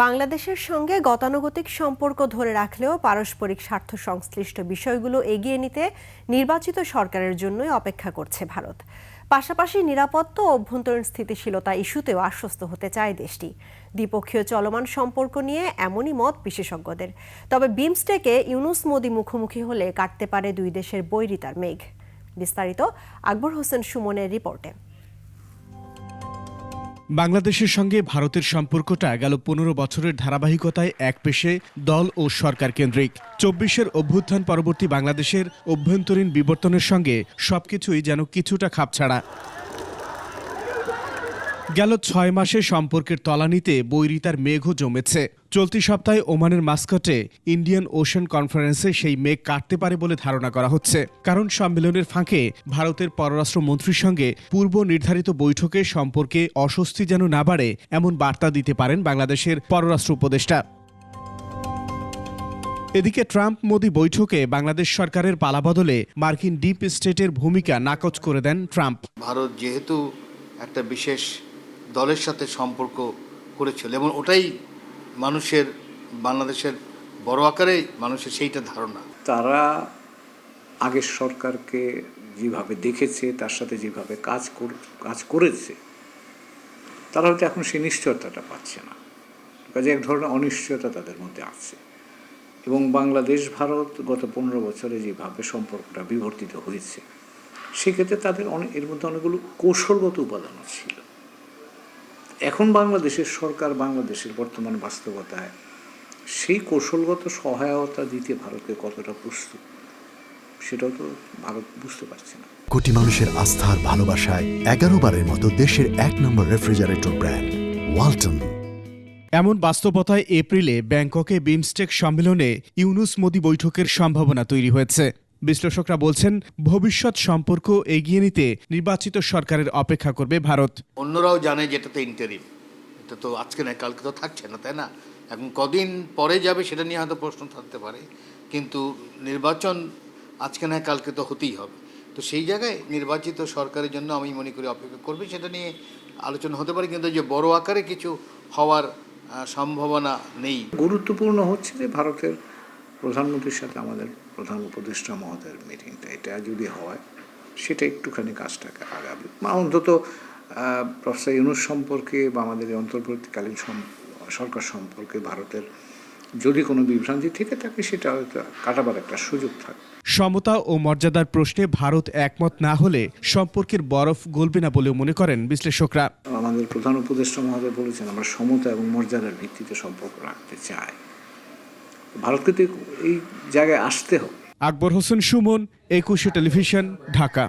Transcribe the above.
বাংলাদেশের সঙ্গে গতানুগতিক সম্পর্ক ধরে রাখলেও পারস্পরিক স্বার্থ সংশ্লিষ্ট বিষয়গুলো এগিয়ে নিতে নির্বাচিত সরকারের জন্যই অপেক্ষা করছে ভারত। পাশাপাশি নিরাপত্তা ও অভ্যন্তরীণ স্থিতিশীলতা ইস্যুতেও আশ্বস্ত হতে চায় দেশটি। দ্বিপক্ষীয় চলমান সম্পর্ক নিয়ে এমনই মত বিশেষজ্ঞদের। তবে বিমস্টেকে ইউনুস মোদি মুখোমুখি হলে কাটতে পারে দুই দেশের বৈরিতার মেঘ। বিস্তারিত আকবর হোসেন সুমনের রিপোর্টে। বাংলাদেশের সঙ্গে ভারতের সম্পর্কটা গেল পনেরো বছরের ধারাবাহিকতায় এক পেশে, দল ও সরকার কেন্দ্রিক। চব্বিশের অভ্যুত্থান পরবর্তী বাংলাদেশের অভ্যন্তরীণ বিবর্তনের সঙ্গে সবকিছুই যেন কিছুটা খাপছাড়া গেল ছয় মাসে সম্পর্কের তলানিতে বৈরিতার মেঘও জমেছে। চলতি সপ্তাহে ওমানের মাস্কটে ইন্ডিয়ান ওশান কনফারেন্সে সেই মেঘ কাটতে পারে বলে ধারণা করা হচ্ছে। কারণ সম্মেলনের ফাঁকে ভারতের পররাষ্ট্র মন্ত্রীর সঙ্গে পূর্ব নির্ধারিত বৈঠকে সম্পর্কে অস্বস্তি যেন না বাড়ে, এমন বার্তা দিতে পারেন বাংলাদেশের পররাষ্ট্র উপদেষ্টা। এদিকে ট্রাম্প মোদি বৈঠকে বাংলাদেশ সরকারের পালাবদলে মার্কিন ডিপ স্টেটের ভূমিকা নাকচ করে দেন ট্রাম্প। ভারত যেহেতু একটা বিশেষ দলের সাথে সম্পর্ক করেছিল এবং ওটাই মানুষের, বাংলাদেশের বড় আকারে মানুষের সেইটা ধারণা। তারা আগের সরকারকে যেভাবে দেখেছে, তার সাথে যেভাবে কাজ কাজ করেছে, তারা হয়তো এখন সেই নিশ্চয়তাটা পাচ্ছে না। কাজে এক ধরনের অনিশ্চয়তা তাদের মধ্যে আছে। এবং বাংলাদেশ, ভারত গত পনেরো বছরে যেভাবে সম্পর্কটা বিবর্তিত হয়েছে, সেক্ষেত্রে তাদের অনেক এর মধ্যে অনেকগুলো কৌশলগত উপাদানও ছিল। এখন বাংলাদেশের সরকার বাংলাদেশের বর্তমান বাস্তবতায় সেই কৌশলগত সহায়তা দিতে ভারতকে কতটা প্রস্তুত সেটাও তো ভারত বুঝতে পারছে না। কোটি মানুষের আস্থার ভালোবাসায় এগারো বারের মতো দেশের এক নম্বর রেফ্রিজারেটর ব্র্যান্ড ওয়ালটন। এমন বাস্তবতায় এপ্রিলে ব্যাংককে বিমস্টেক সম্মেলনে ইউনুস মোদি বৈঠকের সম্ভাবনা তৈরি হয়েছে। বিশ্লেষকরা বলছেন ভবিষ্যৎ সম্পর্ক এগিয়ে নিতে নির্বাচিত সরকারের অপেক্ষা করবে ভারত। অন্যরাও জানে যে এটা তো ইন্টারিম এটা তো আজকে নয় কালকে তো থাকছে না তাই না? এখন কদিন পরে যাবে সেটা নিয়ে হয়তো প্রশ্ন থাকতে পারে। কিন্তু নির্বাচন আজকে নয় কালকে তো হতেই হবে। তো সেই জায়গায় নির্বাচিত সরকারের জন্য আমি মনে করি অপেক্ষা করবে সেটা নিয়ে আলোচনা হতে পারে। কিন্তু যে বড় আকারে কিছু হওয়ার সম্ভাবনা নেই। গুরুত্বপূর্ণ হচ্ছে যে ভারতের প্রধানমন্ত্রীর সাথে আমাদের প্রধান উপদেষ্টা মহোদয়ের মিটিংটা এটা যদি হয় সেটা একটুখানি কাজটাকে আগাবে। বা অন্তত প্রফেসর ইউনুস সম্পর্কে বা আমাদের এই অন্তর্বর্তীকালীন সরকার সম্পর্কে ভারতের যদি কোনো বিভ্রান্তি থেকে থাকে সেটা হয়তো কাটাবার একটা সুযোগ থাকে। সমতা ও মর্যাদার প্রশ্নে ভারত একমত না হলে সম্পর্কের বরফ গলবে না বলেও মনে করেন বিশ্লেষকরা। আমাদের প্রধান উপদেষ্টা মহোদয় বলেছেন আমরা সমতা এবং মর্যাদার ভিত্তিতে সম্পর্ক রাখতে চাই। ভারতকে তো এই জায়গায় আসতে হবে। আকবর হোসেন সুমন একুশে টেলিভিশন ঢাকা।